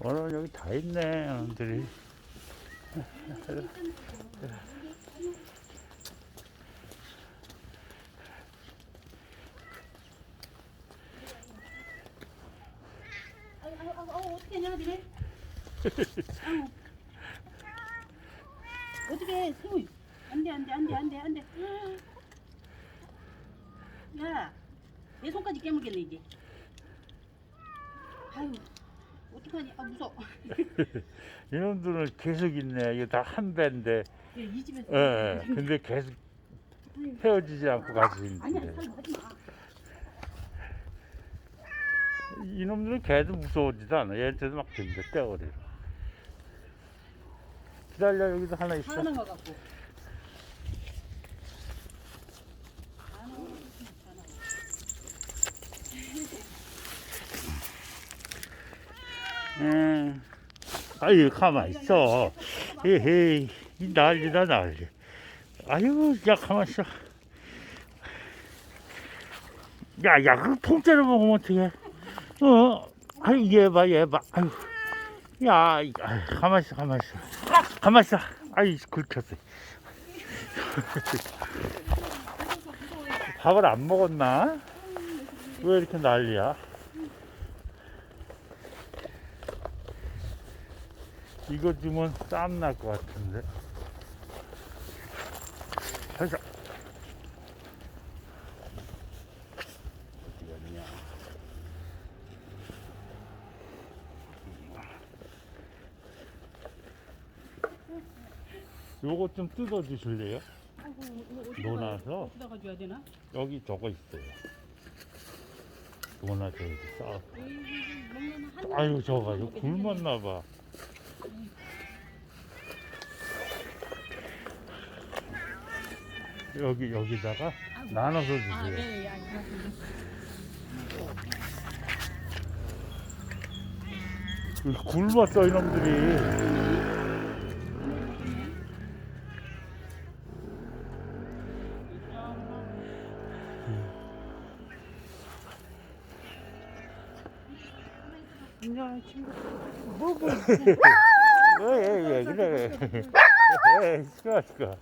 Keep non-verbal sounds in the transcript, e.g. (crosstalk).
오늘 여기 다 있네, 사람들이. 어떻게 하냐, 니네? 아유. 어떻게, 새우. 안 돼, 안 돼, 안 돼, 안 돼, 안 돼. 야, 내 손까지 깨물겠네, 이제. 아유, 어떡하니? 아, 무서워. (laughs) 이놈들은 계속 있네. 이거 다 한 배인데. 야, 이 집에서. 예, 예. 근데 계속 헤어지지 않고 같이 아니야, 있는데. 살고 하지 마. 이놈들은 걔도 무서워지도 않아. 얘한테도 막 들려, 떼어버려. 기다려, 여기도 하나 있어. 거 같고. 하는 거 같고, 하는 거. 응. 아유, 가만 있어. 에헤이, 이 난리다, 난리. 아유, 야, 가만 있어. 야, 야, 그 통째로 먹으면 어떡해. 어, 아유, 얘 봐, 얘 봐. 아유, 야, 이- 아유, 가만 있어, 가만 있어. 가만 있어. 아이, 긁혔어. (laughs) 밥을 안 먹었나? 왜 이렇게 난리야? 이거 주면 쌈날것 같은데. 갔냐? 요거 좀 뜯어 주실래요? 어디다가 줘야 되나? 여기 저거 있어요. 논아서 여기 싸. 에이, 먹는 한 아유 저거 굶었나 봐. 여기 여기다가 나눠서 아, 주세요. 네, 예, 알겠습니다. 이거 굶었어 이놈들이. 안녕, 친구. (laughs) 뭐, 뭐. 예, 그래. 예 시끄러 시끄러.